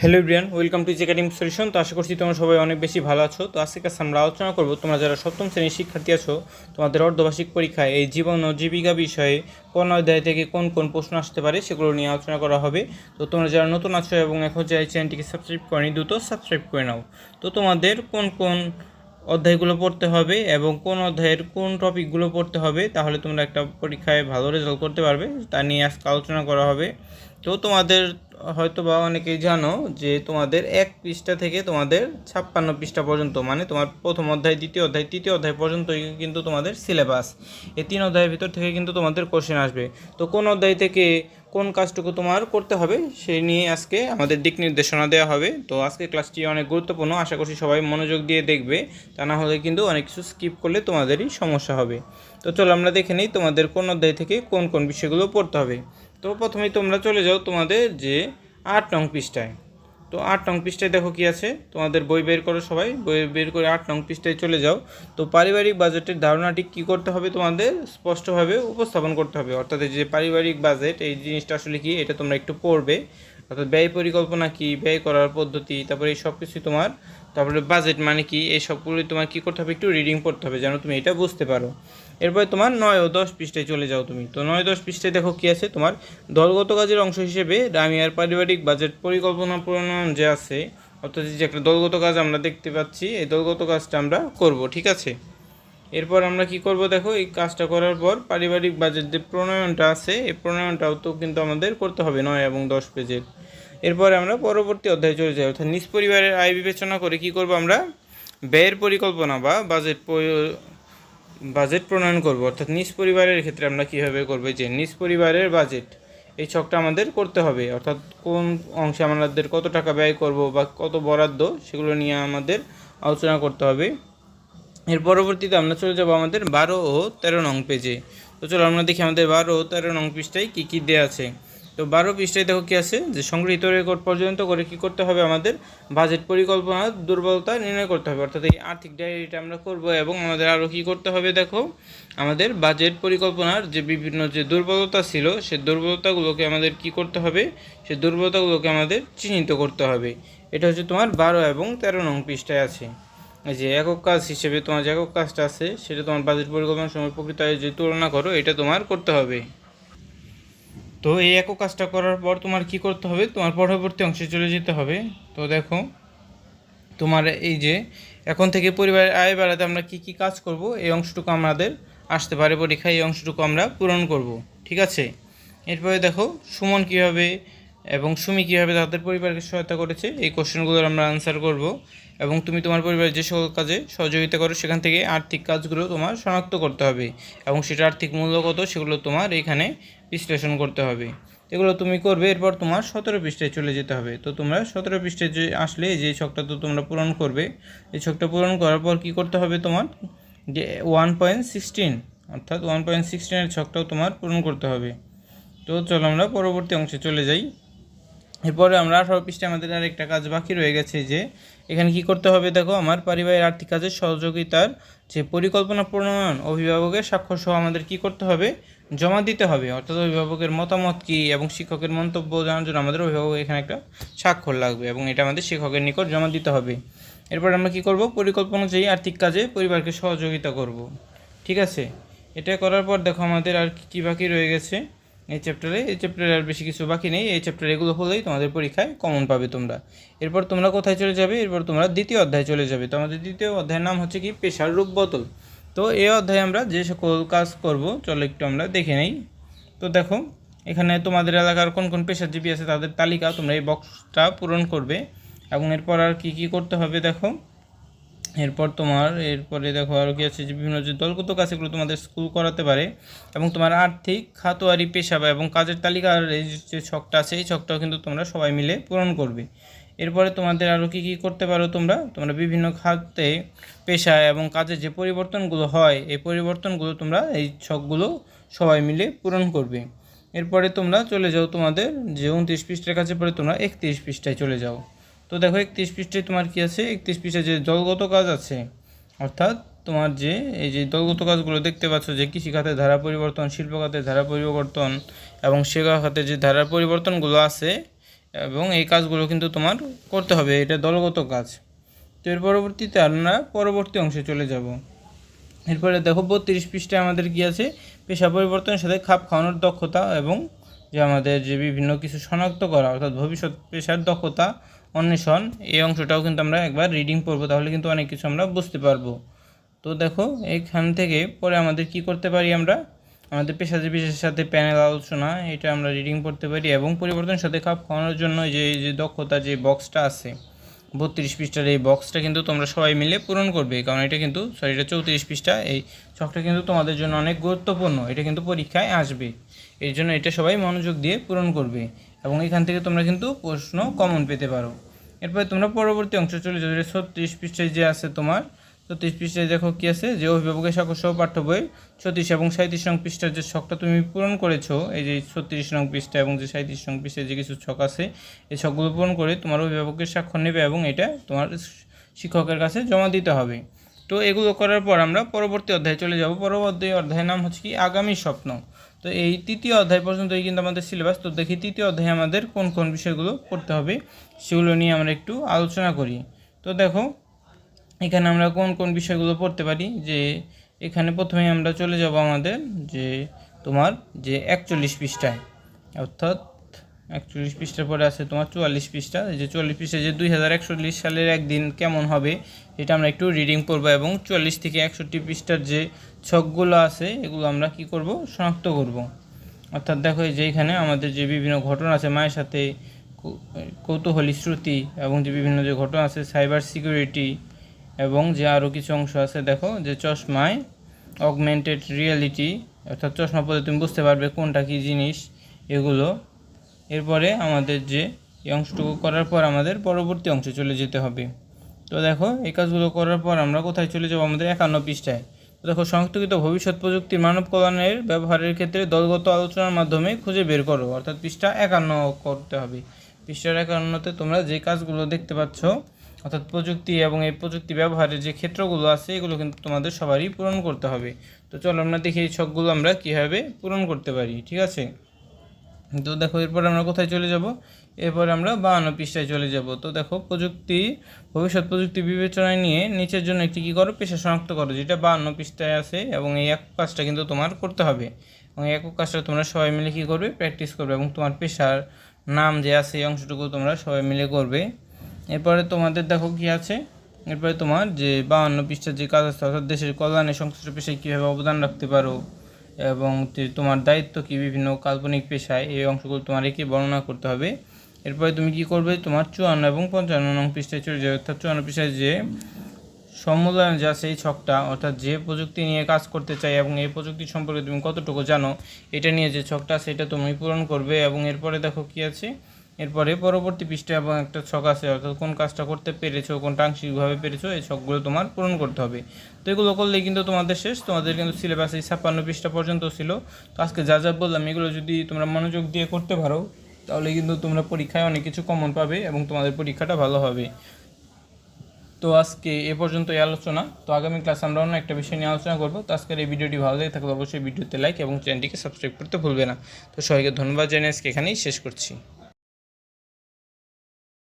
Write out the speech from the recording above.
Hello Brian welcome to academic solution তো আশা করছি তোমরা সবাই অনেক বেশি ভালো আছো। তো আজকে কাছে আমরা আলোচনা করব, তোমরা যারা সপ্তম শ্রেণির শিক্ষার্থী আছো, তোমাদের অর্ধবার্ষিক পরীক্ষায় এই জীবন ও জীবিকা বিষয়ে কোন অধ্যায় থেকে কোন কোন প্রশ্ন আসতে পারে সেগুলো নিয়ে আলোচনা করা হবে। তো তোমরা যারা নতুন আছো এবং এখন যে এই চ্যানেলটিকে সাবস্ক্রাইব করেনি, দ্রুত সাবস্ক্রাইব করে নাও। তো তোমাদের কোন কোন অধ্যায়গুলো পড়তে হবে এবং কোন অধ্যায়ের কোন টপিকগুলো পড়তে হবে, তাহলে তোমরা একটা পরীক্ষায় ভালো রেজাল্ট করতে পারবে। তা নিয়ে আজকে আলোচনা করা হবে। তো তোমাদের হয়তো বা অনেকেই জানো যে তোমাদের এক পৃষ্ঠা থেকে তোমাদের ছাপ্পান্ন পৃষ্ঠা পর্যন্ত মানে তোমার প্রথম অধ্যায়, দ্বিতীয় অধ্যায়, তৃতীয় অধ্যায় পর্যন্ত কিন্তু তোমাদের সিলেবাস এই তিন অধ্যায়ের ভিতর থেকে কিন্তু তোমাদের কোশ্চেন আসবে। তো কোন অধ্যায় থেকে কোন কাজটুকু তোমার করতে হবে সেই নিয়ে আজকে আমাদের দিক নির্দেশনা দেওয়া হবে। তো আজকে ক্লাসটি অনেক গুরুত্বপূর্ণ, আশা করছি সবাই মনোযোগ দিয়ে দেখবে। তা না হলে কিন্তু অনেক কিছু স্কিপ করলে তোমাদেরই সমস্যা হবে। তো চলো আমরা দেখে নিই তোমাদের কোন অধ্যায় থেকে কোন কোন বিষয়গুলো পড়তে হবে। তো প্রথমেই তোমরা চলে যাও তোমাদের যে আট নং পৃষ্ঠায়। তো আট নং পৃষ্ঠায় দেখো কি আছে? তোমাদের বই বের করো সবাই, বই বের করে আট নং পৃষ্ঠায় চলে যাও। তো পারিবারিক বাজেটের ধারণাটি কি করতে হবে তোমাদের? স্পষ্টভাবে উপস্থাপন করতে হবে। অর্থাৎ যে পারিবারিক বাজেট, এই জিনিসটা আসলে কি? এটা তোমরা একটু পড়বে। অর্থাৎ ব্যয় পরিকল্পনা কি? ব্যয় করার পদ্ধতি, তারপরে এই সব কিছুই তোমার তারপরে বাজেট মানে কি, এই সবগুলোই তোমার কি করতে হবে, একটু রিডিং পড়তে হবে, যেন তুমি এটা বুঝতে পারো। এরপরে তোমার নয় ও দশ পৃষ্ঠায় চলে যাও তুমি। তো নয় দশ পৃষ্ঠায় দেখো কি আছে, তোমার দলগত কাজের অংশ হিসেবে ডামিয়ার পারিবারিক বাজেট পরিকল্পনা প্রণয়ন যে আছে, অর্থাৎ যে একটা দলগত কাজ আমরা দেখতে পাচ্ছি, এই দলগত কাজটা আমরা করব, ঠিক আছে? এরপর আমরা কি করব দেখো, এই কাজটা করার পর পারিবারিক বাজেট যে প্রণয়নটা আছে, এই প্রণয়নটাও তো কিন্তু আমাদের করতে হবে, নয় এবং দশ পেজের। এরপরে আমরা পরবর্তী অধ্যায়ে চলে যাই। অর্থাৎ নিজ পরিবারের আয় বিবেচনা করে কি করব আমরা? ব্যয়ের পরিকল্পনা বা বাজেট বাজেট প্রণয়ন করব। অর্থাৎ নিজ পরিবারের ক্ষেত্রে আমরা কীভাবে করব? যে নিজ পরিবারের বাজেট এই ছকটা আমাদের করতে হবে। অর্থাৎ কোন অংশে আমাদের কত টাকা ব্যয় করব বা কত বরাদ্দ, সেগুলো নিয়ে আমাদের আলোচনা করতে হবে। এর পরবর্তীতে আমরা চলে যাব আমাদের বারো ও তেরো নং পেজে তো চলো আমরা দেখি আমাদের বারো ও তেরো নং পৃষ্ঠায় কী কী দেওয়া আছে। তো বারো পৃষ্ঠায় দেখো কী আছে? যে সংগৃহীত রেকর্ড পর্যন্ত করে কি করতে হবে আমাদের? বাজেট পরিকল্পনার দুর্বলতা নির্ণয় করতে হবে। অর্থাৎ এই আর্থিক ডায়েরিটা আমরা করব এবং আমাদের আরও কী করতে হবে দেখো? আমাদের বাজেট পরিকল্পনার যে বিভিন্ন যে দুর্বলতা ছিল সে দুর্বলতাগুলোকে আমাদের কি করতে হবে? সে দুর্বলতাগুলোকে আমাদের চিহ্নিত করতে হবে। এটা হচ্ছে তোমার বারো এবং তেরো নং পৃষ্ঠায় আছে। যে একক কাজ হিসেবে তোমার যে একক কাজটা আছে, সেটা তোমার বাজেট পরিকল্পনার সময় প্রকৃত যে তুলনা করো, এটা তোমার করতে হবে। তো এই একক কাজটা করার পর তোমার কি করতে হবে? তোমার পরবর্তী অংশে চলে যেতে হবে। তো দেখো, তোমার এই যে এখন থেকে পরিবারের আয় বাড়াতে আমরা কি কি কাজ করব, এই অংশটুকু আমাদের আসতে পারে পরীক্ষায়, এই অংশটুকু আমরা পূরণ করব। ঠিক আছে? এরপরে দেখো, সুমন কীভাবে এবং সুমি কীভাবে তাদের পরিবারকে সহায়তা করেছে, এই কোশ্চেনগুলোর আমরা আনসার করব। এবং তুমি তোমার পরিবারের যে সকল কাজে সহযোগিতা করো, সেখান থেকে আর্থিক কাজগুলো তোমার শনাক্ত করতে হবে। এবং সেটা আর্থিক মূল্য কত, সেগুলো তোমার এখানে বিশ্লেষণ করতে হবে। এগুলো তুমি করবে, এরপর তোমার সতেরো পৃষ্ঠায় চলে যেতে হবে। তো তোমরা সতেরো পৃষ্ঠায় যে আসলে যে ছকটা তো তোমরা পূরণ করবে, এই ছকটা পূরণ করার পর কি করতে হবে তোমার? যে ওয়ান পয়েন্ট সিক্সটিন অর্থাৎ ওয়ান পয়েন্ট সিক্সটিনের ছকটাও তোমার পূরণ করতে হবে। তো চলো আমরা পরবর্তী অংশে চলে যাই। এরপরে আমরা আঠারো পৃষ্ঠে আমাদের আর একটা কাজ বাকি রয়ে গেছে যে, এখানে কি করতে হবে দেখো, আমার পারিবারিক আর্থিক কাজের সহযোগিতার যে পরিকল্পনা প্রণয়ন, অভিভাবকের স্বাক্ষর সহ আমাদের কি করতে হবে? জমা দিতে হবে। অর্থাৎ অভিভাবকের মতামত কি এবং শিক্ষকের মন্তব্য জানার জন্য আমাদের অভিভাবক এখানে একটা স্বাক্ষর লাগবে এবং এটা আমাদের শিক্ষকের নিকট জমা দিতে হবে। এরপর আমরা কি করব? পরিকল্পনা অনুযায়ী আর্থিক কাজে পরিবারকে সহযোগিতা করব। ঠিক আছে? এটা করার পর দেখো আমাদের আর কী বাকি রয়ে গেছে। এই চ্যাপ্টারে এই চ্যাপ্টারে আর বেশি কিছু বাকি নেই। এই চ্যাপ্টার এগুলো হলেই তোমাদের পরীক্ষায় কমন পাবে তোমরা। এরপর তোমরা কোথায় চলে যাবে? এরপর তোমরা দ্বিতীয় অধ্যায়ে চলে যাবে। তো আমাদের দ্বিতীয় অধ্যায়ের নাম হচ্ছে কি? পেশার রূপ বদল। তো এই অধ্যায়ে আমরা যে সকল কাজ করব, চলো একটু আমরা দেখে নেই। তো দেখো, এখানে তোমাদের এলাকার কোন কোন পেশাজীবী আছে তাদের তালিকা তোমরা এই বক্সটা পূরণ করবে। এবং এরপর আর কি কি করতে হবে দেখো? এরপর তোমার, এরপরে দেখো আরও কি আছে, যে বিভিন্ন যে দলগত কাজগুলো তোমাদের স্কুল করাতে পারে এবং তোমার আর্থিক খাতোয়ারি পেশা বা এবং কাজের তালিকার এই যে ছকটা আছে, এই ছকটাও কিন্তু তোমরা সবাই মিলে পূরণ করবে। এরপরে তোমাদের আরও কী কী করতে পারো তোমরা? তোমরা বিভিন্ন খাতে পেশা এবং কাজের যে পরিবর্তনগুলো হয়, এই পরিবর্তনগুলো তোমরা এই ছকগুলো সবাই মিলে পূরণ করবে। এরপরে তোমরা চলে যাও তোমাদের যে উনত্রিশ পৃষ্ঠার কাছে পরে তোমরা একত্রিশ পৃষ্ঠায় চলে যাও। তো দেখো একত্রিশ পৃষ্ঠায় তোমার কি আছে? একত্রিশ পৃষ্ঠায় যে দলগত কাজ আছে, অর্থাৎ তোমার যে, এই যে দলগত কাজগুলো দেখতে পাচ্ছ যে কৃষি খাতের ধারা পরিবর্তন শিল্প খাতের ধারা পরিবর্তন এবং সেবা খাতের যে ধারা পরিবর্তনগুলো আছে এবং এই কাজগুলো কিন্তু তোমার করতে হবে, এটা দলগত কাজ। তো এর পরবর্তীতে আমরা পরবর্তী অংশে চলে যাব। এরপরে দেখো বত্রিশ পৃষ্ঠায় আমাদের কি আছে? পেশা পরিবর্তনের সাথে খাপ খাওয়ানোর দক্ষতা এবং যে আমাদের যে বিভিন্ন কিছু শনাক্ত করা, অর্থাৎ ভবিষ্যৎ পেশার দক্ষতা অন্বেষণ এই অংশটাও কিন্তু আমরা একবার রিডিং পড়ব, তাহলে কিন্তু অনেক কিছু আমরা বুঝতে পারব। তো দেখো এইখান থেকে পরে আমাদের কি করতে পারি আমরা? আমাদের পেশাজীবী বিশেষের সাথে প্যানেল আলোচনা, এটা আমরা রিডিং পড়তে পারি এবং পরিবর্তনের সাথে খাপ খাওয়ানোর জন্য যে যে দক্ষতা, যে বক্সটা আছে, বত্রিশ পৃষ্ঠার এই বক্সটা কিন্তু তোমরা সবাই মিলে পূরণ করবে, কারণ এটা কিন্তু সরি এটা চৌত্রিশ পৃষ্ঠা, এই ছকটা কিন্তু তোমাদের জন্য অনেক গুরুত্বপূর্ণ, এটা কিন্তু পরীক্ষায় আসবে। এর জন্য এটা সবাই মনোযোগ দিয়ে পূরণ করবে এবং এখান থেকে তোমরা কিন্তু প্রশ্ন কমন পেতে পারো। এরপরে তোমরা পরবর্তী অংশ চলে যাবে ছত্রিশ পৃষ্ঠায় যে আছে তোমার, ছত্রিশ পৃষ্ঠায় দেখো কি আছে, যে অভিভাবকের সাকর সহ পাঠ্য বই, ছত্রিশ এবং সাঁত্রিশ নং পৃষ্ঠার যে ছকটা তুমি পূরণ করেছ, এই যে ছত্রিশ নং পৃষ্ঠা এবং যে সাঁত্রিশ নং পৃষ্ঠায় যে কিছু ছক আছে, এই ছকগুলো পূরণ করে তোমার অভিভাবকের স্বাক্ষর নেবে এবং এটা তোমার শিক্ষকের কাছে জমা দিতে হবে। তো এগুলো করার পর আমরা পরবর্তী অধ্যায়ে চলে যাব। পরবর্তী অধ্যায়ের নাম হচ্ছে কি, আগামী স্বপ্ন। তো এই তৃতীয় অধ্যায় পর্যন্তই কিন্তু আমাদের সিলেবাস তো দেখি তৃতীয় অধ্যায়ে আমাদের কোন কোন বিষয়গুলো পড়তে হবে, সেগুলো নিয়ে আমরা একটু আলোচনা করি। তো দেখো, এখানে আমরা কোন কোন বিষয়গুলো পড়তে পারি, যে এখানে প্রথমে আমরা চলে যাব আমাদের যে তোমার যে একচল্লিশ পৃষ্ঠায়, অর্থাৎ একচল্লিশ পৃষ্ঠার পরে আছে তোমার চুয়াল্লিশ পৃষ্ঠা। এই যে চুয়াল্লিশ পৃষ্ঠা যে দুই হাজার একচল্লিশ সালের একদিন কেমন হবে, এটা আমরা একটু রিডিং করব এবং চুয়াল্লিশ থেকে একষট্টি পৃষ্ঠার যে ছকগুলো আছে, এগুলো আমরা কি করব? শনাক্ত করব। অর্থাৎ দেখো যে এখানে আমাদের যে বিভিন্ন ঘটনা আছে, মায়ের সাথে কৌতূহলী শ্রুতি এবং যে বিভিন্ন যে ঘটনা আছে সাইবার সিকিউরিটি এবং যে আরও কিছু অংশ আছে, দেখো যে চশমায় অগমেন্টেড রিয়েলিটি অর্থাৎ চশমা পরে তুমি বুঝতে পারবে কোনটা কী জিনিস, এগুলো এরপরে আমাদের যে এই অংশটুকু করার পর আমাদের পরবর্তী অংশে চলে যেতে হবে। তো দেখো, এই কাজগুলো করার পর আমরা কোথায় চলে যাব আমাদের একান্ন পৃষ্ঠায়? তো দেখো সংযুক্ত ভবিষ্যৎ প্রযুক্তির মানব কল্যাণের ব্যবহারের ক্ষেত্রে দলগত আলোচনার মাধ্যমে খুঁজে বের করো, অর্থাৎ পৃষ্ঠা একান্ন করতে হবে। পৃষ্ঠার একান্নতে তোমরা যে কাজগুলো দেখতে পাচ্ছ, অর্থাৎ প্রযুক্তি এবং এই প্রযুক্তি ব্যবহারের যে ক্ষেত্রগুলো আছে, এগুলো কিন্তু তোমাদের সবারই পূরণ করতে হবে। তো চলো আমরা দেখি এই ছকগুলো আমরা কীভাবে পূরণ করতে পারি, ঠিক আছে? তো দেখো, এরপর আমরা কোথায় চলে যাব? এরপর আমরা বাহান্ন পৃষ্ঠায় চলে যাব। তো দেখো, প্রযুক্তি, ভবিষ্যৎ প্রযুক্তি বিবেচনায় নিয়ে নিচের জন্য একটি কী করো? পেশা শনাক্ত করো, যেটা বাহান্ন পৃষ্ঠায় আছে এবং এই এক কাজটা কিন্তু তোমার করতে হবে। এবং একক কাজটা তোমরা সবাই মিলে কী করবে? প্র্যাকটিস করবে এবং তোমার পেশার নাম যে আছে, এই অংশটুকু তোমরা সবাই মিলে করবে। এরপরে তোমাদের দেখো কি আছে? এরপরে তোমার যে বাহান্ন পৃষ্ঠার যে কাজ আছে, অর্থাৎ দেশের কল্যাণে সংশ্লিষ্ট পেশায় কীভাবে অবদান রাখতে পারো? এবং তোমার দায়িত্ব কি? বিভিন্ন কাল্পনিক পেশায় এই অংশগুলো তোমার একে বর্ণনা করতে হবে। এরপরে তুমি কি করবে? তোমার চুয়ান্ন এবং পঞ্চান্ন নং পৃষ্ঠায় চলে যাবে। অর্থাৎ চুয়ান্ন পৃষ্ঠায় যে সম্মূল্যায়ন যা সেই ছকটা, অর্থাৎ যে প্রযুক্তি নিয়ে কাজ করতে চাই এবং এই প্রযুক্তি সম্পর্কে তুমি কতটুকু জানো, এটা নিয়ে যে ছকটা, সেটা তুমি পূরণ করবে। এবং এরপরে দেখো কি আছে? এরপরে পরবর্তী পৃষ্ঠা এবং একটা ছক আছে, অর্থাৎ কোন কাজটা করতে পেরেছ কোনটা আংশিকভাবে পেরেছ, এই ছকগুলো তোমার পূরণ করতে হবে। তো এগুলো করলেই কিন্তু তোমাদের শেষ, তোমাদের কিন্তু সিলেবাস এই ছাপ্পান্ন পৃষ্ঠা পর্যন্ত ছিল। তো আজকে যা যা বললাম, এগুলো যদি তোমরা মনোযোগ দিয়ে করতে পারো, তাহলে কিন্তু তোমরা পরীক্ষায় অনেক কিছু কমন পাবে এবং তোমাদের পরীক্ষাটা ভালো হবে। তো আজকে এ পর্যন্ত এই আলোচনা। তো আগামী ক্লাস আমরা অন্য একটা বিষয় নিয়ে আলোচনা করব। তো আজকের এই ভিডিওটি ভালো লাগে থাকলে অবশ্যই ভিডিওতে লাইক এবং চ্যানেলটিকে সাবস্ক্রাইব করতে ভুলবে না। তো সবাইকে ধন্যবাদ জানিয়ে আজকে এখানেই শেষ করছি।